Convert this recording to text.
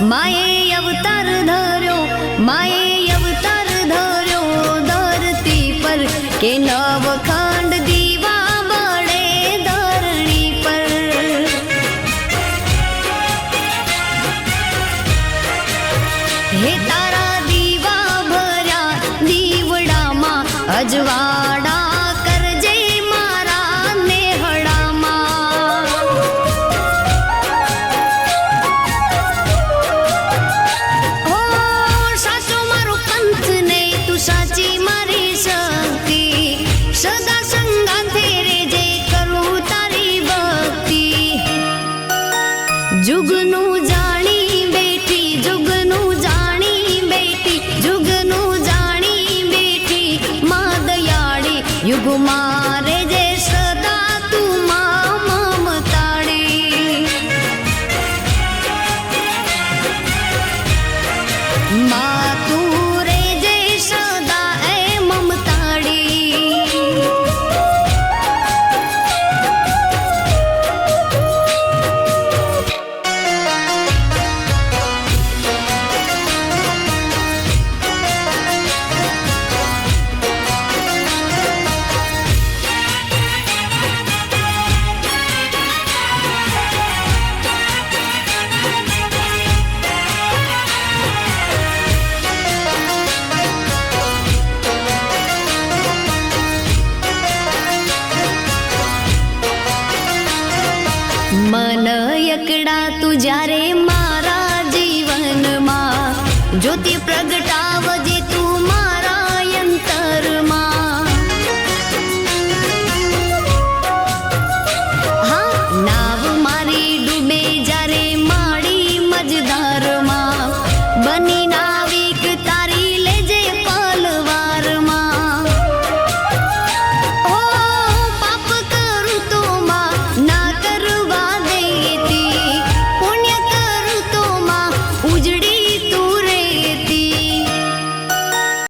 માએ અવતાર ધર્યો માએ અવતાર ધર્યો ધરતી પર કે નવખંડ દીવા બળે ધરણી પર હે તારા દીવા ભર્યા દીવડામાં અજવાડા குமார મન એકડા તું જ્યારે મારા જીવનમાં જ્યોતિ